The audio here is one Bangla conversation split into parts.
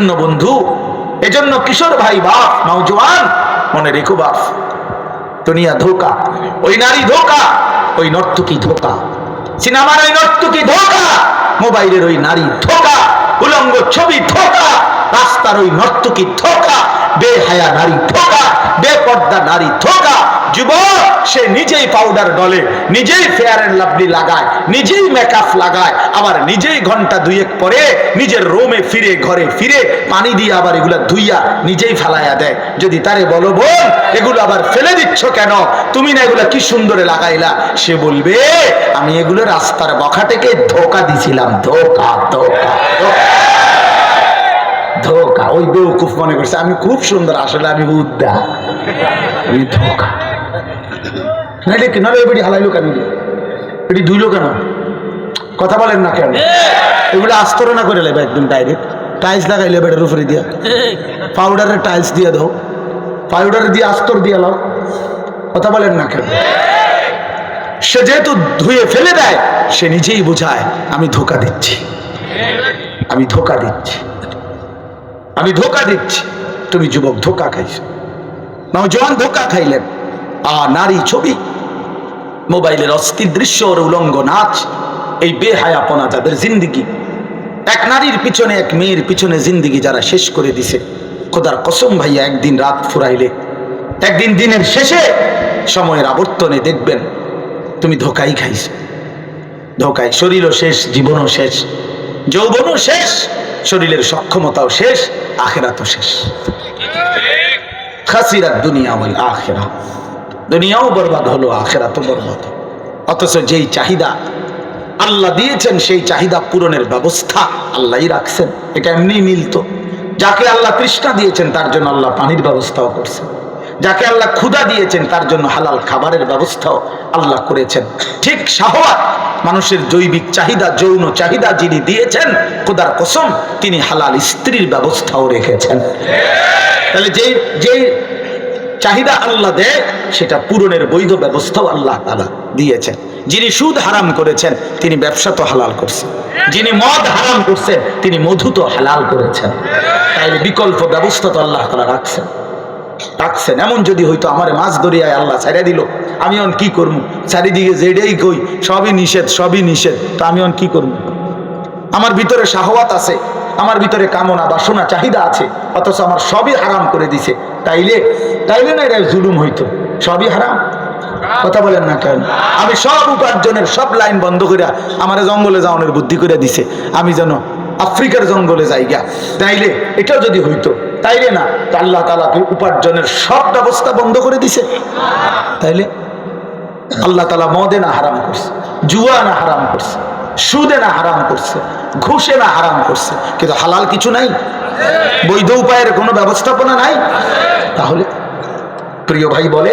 এজন্য বন্ধু, এজন্য কিশোর ভাই, বাপ, নওজোয়ান, মনে রেখো বাপ, দুনিয়া ধোকা, ওই নারী ধোকা, ওই নর্তকী ধোকা, সিনেমার ওই নর্তকী ধোকা, মোবাইলের ওই নারী ধোকা, উলঙ্গ ছবি ধোকা, রাস্তার ওই নর্তকী ধোকা, বেহায়া নারী ধোকা, বেপর্দা নারী ধোকা, যুবক সে নিজেই পাউডার ডলে, নিজেই ফেয়ার অ্যান্ড লাভলি লাগায়, নিজেই মেকআপ লাগায়, আবার নিজেই ঘণ্টা দুয়েক পরে নিজের রোমে ফিরে, ঘরে ফিরে পানি দিয়ে আবার এগুলা ধুইয়া নিজেই ফেলাইয়া দেয়। যদি তারে বলো, বোন, এগুলো আবার ফেলে দিচ্ছ কেন? তুমি না এগুলা কি সুন্দরে লাগাইলা? সে বলবে, আমি এগুলো রাস্তার বখাটেকে ধোকা দিছিলাম, ধোকা ধোকা ধোকা ওই বেউকুফ মনে করছে, আমি খুব সুন্দর, আসলে আমি উদ্দা আমি ধোকা। নাইলে নাহলে এবারে হালাইলো কেন এটি ধুইলো কেন? কথা বলেন না কেন? এগুলো আস্তরণা করে নেবে একদম ডাইরেক্ট টাইলস লাগাইলে বেটার উপরে দিয়া। পাউডারের টাইলস দিয়ে দাও। পাউডার দিয়ে আস্তর দিয়ে লাও কথা বলেন না কেন? সে যেহেতু ধুয়ে ফেলে দেয়, সে নিজেই বোঝায়, আমি ধোকা দিচ্ছি। আমি ধোকা দিচ্ছি। আমি ধোকা দিচ্ছি। তুমি যুবক ধোকা খাইছো। নওজোয়ান ধোকা খাইলেন। আ নারী ছবি। মোবাইলের অস্থির দৃশ্য ওর উলঙ্গ নাচ, এই বেহায়াপনা যাদের জিন্দিগি। এক নারীর পিছনে এক মেয়ের পিছনে জিন্দিগি যারা শেষ করে দিছে। খোদার কসম ভাইয়া, একদিন রাত ফুরাইলে, একদিন দিনের শেষে সময়ের আবর্তনে দেখবেন, তুমি ধোকাই খাইছ। ধোকায় শরীরও শেষ, জীবনও শেষ, যৌবনও শেষ, শরীরের সক্ষমতাও শেষ, আখেরাতও শেষ। খাসিরাত দুনিয়া আখেরা। দুনিয়াও বরবাদ হলো, আখেরাতও বরবাদ। অথচ যেই চাহিদা আল্লাহ দিয়েছেন, সেই চাহিদা পূরণের ব্যবস্থা আল্লাহই রাখছেন। এটা এমনি মিলতো। যাকে আল্লাহ তৃষ্ণা দিয়েছেন, তার জন্য আল্লাহ পানির ব্যবস্থাও করছেন। যাকে আল্লাহ ক্ষুদা দিয়েছেন, তার জন্য হালাল খাবারের ব্যবস্থাও আল্লাহ করেছেন। ঠিক শাহওয়াত, মানুষের জৈবিক চাহিদা, যৌন চাহিদা যিনি দিয়েছেন, খোদার কসম, তিনি হালাল স্ত্রীর ব্যবস্থাও রেখেছেন। তাহলে যেই যেই চাহিদা আল্লাহ দেয়, সেটা পূরণের বৈধ ব্যবস্থাও আল্লাহ তালা দিয়েছেন। যিনি সুদ হারাম করেছেন, তিনি ব্যবসা তো হালাল করছেন। যিনি মদ হারাম করছেন, তিনি মধু তো হালাল করেছেন। তাই বিকল্প ব্যবস্থা তো আল্লাহ তালা রাখছেন। রাখছেন। এমন যদি হইতো আমার মাছ দরিয়ায় আল্লাহ ছেড়ে দিল, আমি অন কি করব? চারিদিকে যেটাই কই, সবই নিষেধ সবই নিষেধ। তো আমি অন কি করব? আমার ভিতরে শাহওয়াত আছে। আমার ভিতরে কামনা, বাসনা, চাহিদা আছে, অথচ আমার সবই হারাম করে দিছে। তাইলে তাইলে না এটা জুলুম হইতো। সবই হারাম। কথা বলেন না কেন? আমি সব উপার্জনের সব লাইন বন্ধ করে আমার জঙ্গলে যাওয়ানোর বুদ্ধি করে দিছে। আমি যেন আফ্রিকার জঙ্গলে যাই গা তাইলে এটাও যদি হইতো, তাইলে না, তো আল্লাহ তালাকে উপার্জনের সব ব্যবস্থা বন্ধ করে দিছে। তাইলে আল্লাহ তালা মদে না হারাম করছে, জুয়া না হারাম করছে। সুদে না হারাম করছে, ঘুষে না হারাম করছে। কিন্তু হালাল কিছু নাই? বৈধ উপায়ের কোনো ব্যবস্থাপনা নাই? তাহলে প্রিয় ভাই বলে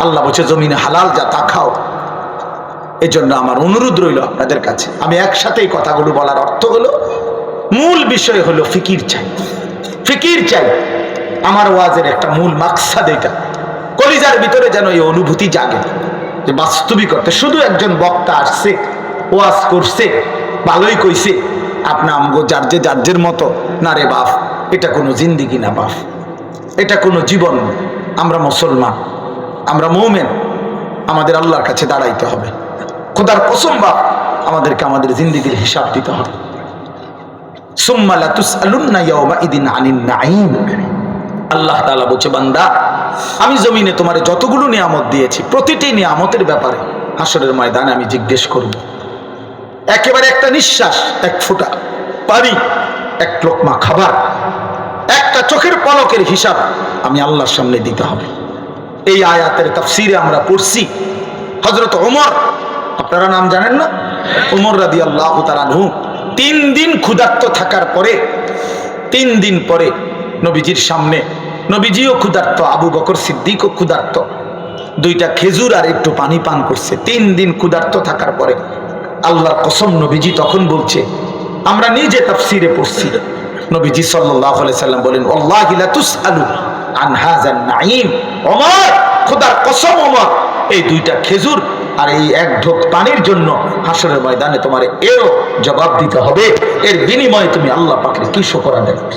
আল্লাহ বলছে, জমিনে হালাল যা তা খাও। এজন্য আমার অনুরোধ রইল আপনাদের কাছে। আমি একসাথে এই কথাগুলো বলার অর্থ হলো, মূল বিষয় হলো ফিকির চাই। ফিকির চাই। আমার ওয়াজের একটা মূল মাকসাদ এটা। কলিজার ভিতরে যেন এই অনুভূতি জাগে। যে বাস্তবিকতা, শুধু একজন বক্তা আসছে, ওয়াজ করছে, ভালোই কইছে, আপনা আমগো যার যে যার্যের মতো, না রে বাপ, এটা কোনো জিন্দিগি না বাপ। এটা কোনো জীবন আমরা মুসলমান, আমরা মৌমেন, আমাদের আল্লাহর কাছে দাঁড়াইতে হবে। খোদার কসম বাপ, আমাদেরকে আমাদের জিন্দিগির হিসাব দিতে হবে। সুম্মা লাতুসআলুন্না ইয়াওমাইদিন আনিন নাঈম। আল্লাহ তালা বলছে, বান্দা আমি জমিনে তোমার যতগুলো নিয়ামত দিয়েছি, প্রতিটি নিয়ামতের ব্যাপারে হাসরের ময়দানে আমি জিজ্ঞেস করব। একেবারে একটা নিঃশ্বাস, এক ফোঁটা পানি, এক লোকমা খাবার, একটা চোখের পলকের হিসাব আমি আল্লাহর সামনে দিতে হবে। এই আয়াতের তাফসিরে আমরা পড়ছি হজরত ওমর, আপনারা নাম জানেন না? ওমর রাদি আল্লাহ তালানহু তিন দিন ক্ষুধার্ত থাকার পরে, তিন দিন পরে নবীজির সামনে নবীজিও ক্ষুধার্ত, আবু বকর সিদ্দিকও ক্ষুধার্ত। দুইটা খেজুর আর একটু পানি পান করছে। তিন দিন ক্ষুধার্ত থাকার পরে আল্লাহর কসম নবীজি তখন বলছে, আমরা নিজে তাফসিরে পড়ছি। নবীজি সাল্লাল্লাহু সাল্লাম বলেন, আল্লাহি লা তুসআলু আন হাযান নাঈম, ওমর, খোদার কসম ওমর, এই দুইটা খেজুর আর এই এক ঢোক পানির জন্য হাসরের ময়দানে তোমার এরও জবাব দিতে হবে। এর বিনিময়ে তুমি আল্লাহ পাকে কি শোকর করছ?